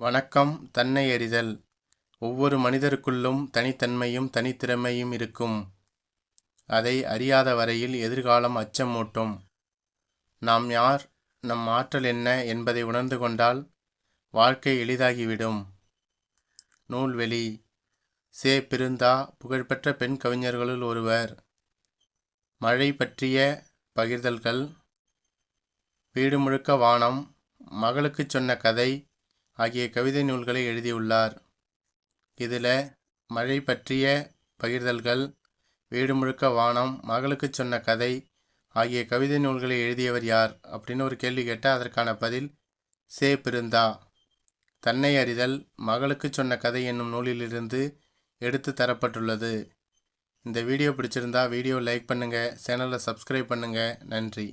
வணக்கம் தன்னை அறிதல் ஒவ்வொரு மனிதருக்குள்ளும் தனித்தன்மையும் தனித்திறமையும் இருக்கும். அதை அறியாத வரையில் எதிர்காலம் அச்சமூட்டும் நாம் யார் நம் ஆற்றல் என்ன என்பதை உணர்ந்து கொண்டால் வாழ்க்கை எளிதாகிவிடும். நூல்வெளி சே பிருந்தா புகழ்பெற்ற பெண் கவிஞர்களுள் ஒருவர். மழை பற்றிய பகிர்தல்கள். வீடு முழுக்க வானம். மகளுக்குச் சொன்ன கதை. ஆகிய கவிதை நூல்களை எழுதியுள்ளார். இதில் மழை பற்றிய பகிர்தல்கள் வீடு முழுக்க வானம் மகளுக்குச் சொன்ன கதை ஆகிய கவிதை நூல்களை எழுதியவர் யார் அப்படின்னு ஒரு கேள்வி கேட்டால் அதற்கான பதில் சே. பிருந்தா. தன்னை அறிதல் மகளுக்கு சொன்ன கதை என்னும் நூலிலிருந்து எடுத்து தரப்பட்டுள்ளது. இந்த வீடியோ பிடிச்சிருந்தா வீடியோ லைக் பண்ணுங்கள் சேனலை சப்ஸ்கிரைப் பண்ணுங்கள் நன்றி.